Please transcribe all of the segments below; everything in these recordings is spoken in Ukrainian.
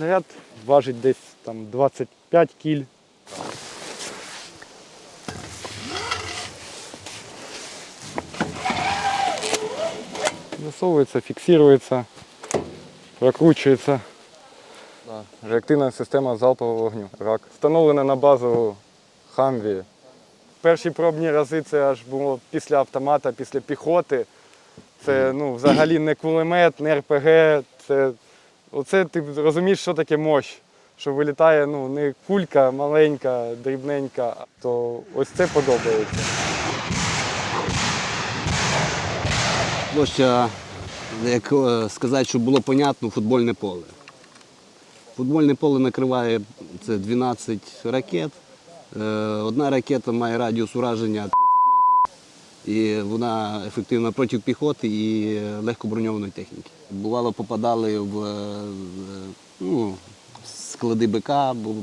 Снаряд важить десь там 25 кіль. Засовується, фіксується, прокручується. Реактивна система залпового вогню. РАК. Встановлена на базу Хамві. Перші пробні рази це аж було після автомата, після піхоти. Це ну, взагалі не кулемет, не РПГ. Це, оце ти розумієш, що таке мощ. Що вилітає ну, не кулька маленька, дрібненька, то ось це подобається. Площа, як е, сказати, щоб було понятно, футбольне поле. Футбольне поле накриває це 12 ракет. Е, Одна ракета має радіус ураження 30 метрів. І вона ефективна проти піхоти і легкоброньованої техніки. Бувало, попадали в е, ну, склади БК,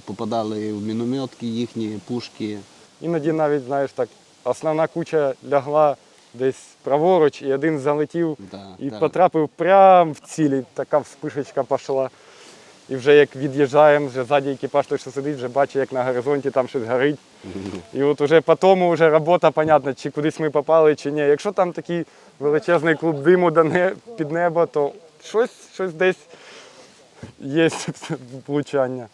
попадали в мінометки їхні, пушки. Іноді навіть, знаєш, так, основна куча лягла десь праворуч, і один залетів Да, і да. потрапив прямо в цілі. Така вспишечка пішла. І вже як від'їжджаємо, вже ззаді екіпаж той, що сидить, вже бачить, як на горизонті там щось горить. І от уже по тому вже робота, понятна, чи кудись ми попали, чи ні. Якщо там такий величезний клуб диму дане під небо, то щось, щось десь є влучання.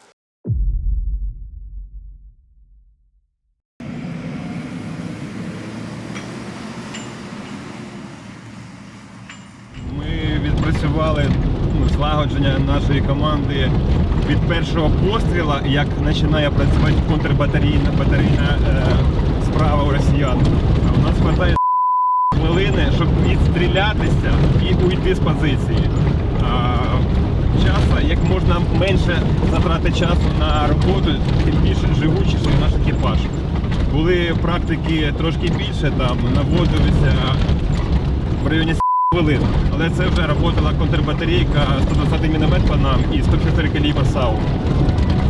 Ми відпрацювали ну, злагодження нашої команди від першого постріла, як починає працювати контрбатарійна батарейна е, справа у росіян. У нас вистачає хвилини, щоб відстрілятися і уйти з позиції. А, часу, як можна менше затрати часу на роботу, тим більше живучіший наш екіпаж. Були практики трошки більше, там наводилися в районі хвилин. Але це вже працювала контрбатарейка 120 міномет по нам і 104 калібр САУ.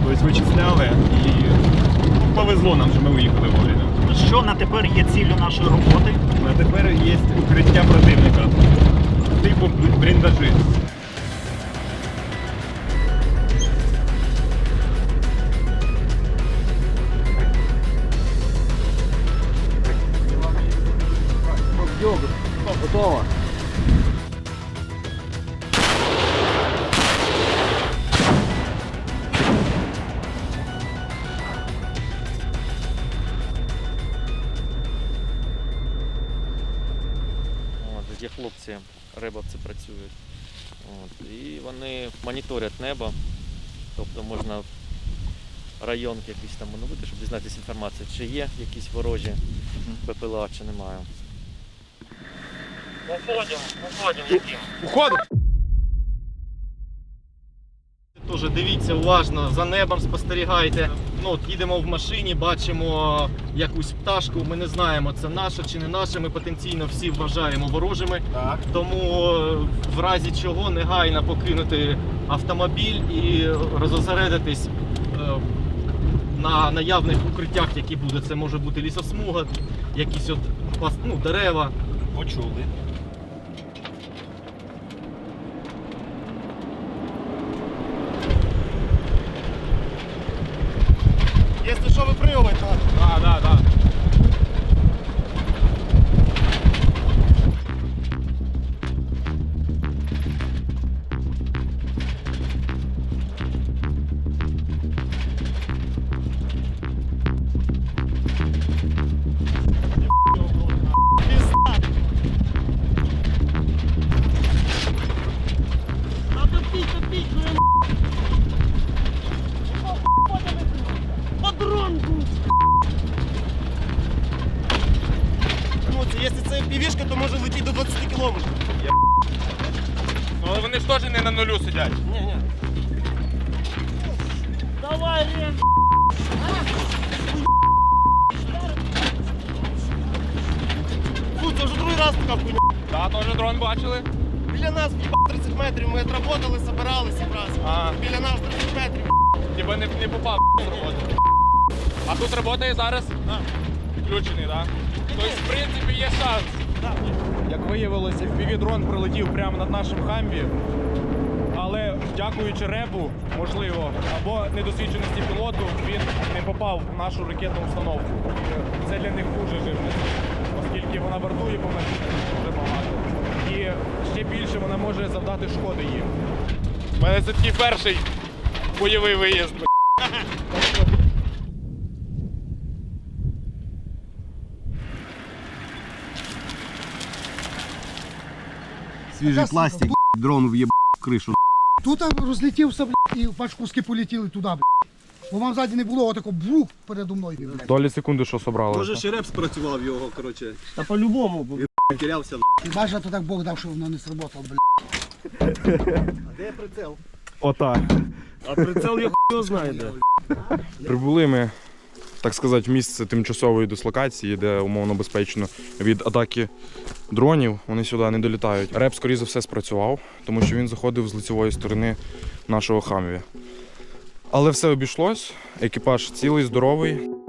Тобто вичисляли і повезло нам, що ми уїхали вовремя. Що на тепер є ціллю нашої роботи? А тепер є укриття противника. Типу бліндажі. Готово. Хлопці, рибовці працюють. От, і вони моніторять небо. Тобто можна район якийсь там оновити, щоб дізнатися інформацію, чи є якісь ворожі БПЛА, чи немає. Уходимо, уходимо. Уходимо! Тоже дивіться уважно, за небом спостерігайте. Ну, от їдемо в машині, бачимо якусь пташку. Ми не знаємо, це наша чи не наша. Ми потенційно всі вважаємо ворожими. Так. Тому е, в разі чого негайно покинути автомобіль і розосередитись е, на наявних укриттях, які будуть. Це може бути лісосмуга, якісь от ну, дерева. Почули. Якщо що да. так, так. Якщо це півішка, то може летіти до 20 кілометрів. Але вони ж теж не на нулю сидять. Ні, ні. Фу, це вже другий раз така хуйня. Так, теж дрон бачили. Біля нас в'їбав 30 метрів, ми отработали, собиралися якраз. А. Біля нас 30 метрів. Ніби не, не попав роботи. А тут працює зараз? Так. Включений, так? Тобто, в принципі, є шанс. Як виявилося, дрон прилетів прямо над нашим хамбі, але дякуючи ребу, можливо, або недосвідченості пілоту, він не попав в нашу ракетну установку. Це для них дуже живне, оскільки вона вартує по мене дуже багато. І ще більше вона може завдати шкоди їм. У мене це такий перший бойовий виїзд. Свіжий пластик, дрон в'єб кришу. Тут розлетівся, блядь, і бач, куски полетіли туди, блядь. Бо вам ззаді не було отако брук передо мною. блядь. Долі секунди, що собрали. Може ще реп спрацював його, коротше. Та по-любому. Він терявся. І бачиш, то так Бог дав, що воно не сработало, блядь. Отак. А прицел я хуй знає де. Прибули ми, так сказати, місце тимчасової дислокації, де умовно безпечно від атаки дронів. Вони сюди не долітають. Реп, скоріше за все, спрацював, тому що він заходив з лицевої сторони нашого хамві. Але все обійшлось. Екіпаж цілий, здоровий.